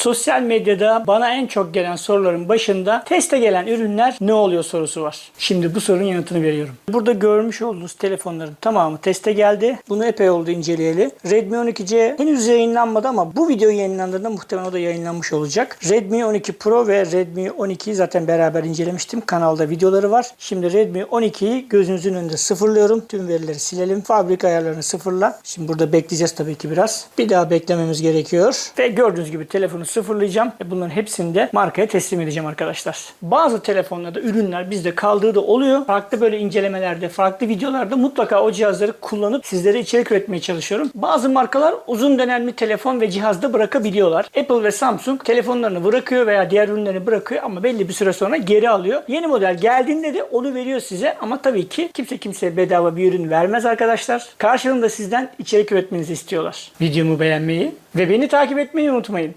Sosyal medyada bana en çok gelen soruların başında teste gelen ürünler ne oluyor sorusu var. Şimdi bu sorunun yanıtını veriyorum. Burada görmüş olduğunuz telefonların tamamı teste geldi. Bunu epey oldu inceleyeli. Redmi 12C henüz yayınlanmadı ama bu video yayınlandığında muhtemelen o da yayınlanmış olacak. Redmi 12 Pro ve Redmi 12'yi zaten beraber incelemiştim. Kanalda videoları var. Şimdi Redmi 12'yi gözünüzün önünde sıfırlıyorum. Tüm verileri silelim. Fabrika ayarlarını sıfırla. Şimdi burada bekleyeceğiz tabii ki biraz. Bir daha beklememiz gerekiyor. Ve gördüğünüz gibi telefonu sıfırlayacağım. Ve bunların hepsini de markaya teslim edeceğim arkadaşlar. Bazı telefonlarda ürünler bizde kaldığı da oluyor. Farklı böyle incelemelerde, farklı videolarda mutlaka o cihazları kullanıp sizlere içerik üretmeye çalışıyorum. Bazı markalar uzun dönemli telefon ve cihazda bırakabiliyorlar. Apple ve Samsung telefonlarını bırakıyor veya diğer ürünlerini bırakıyor ama belli bir süre sonra geri alıyor. Yeni model geldiğinde de onu veriyor size ama tabii ki kimse kimseye bedava bir ürün vermez arkadaşlar. Karşılığında sizden içerik üretmenizi istiyorlar. Videomu beğenmeyi ve beni takip etmeyi unutmayın.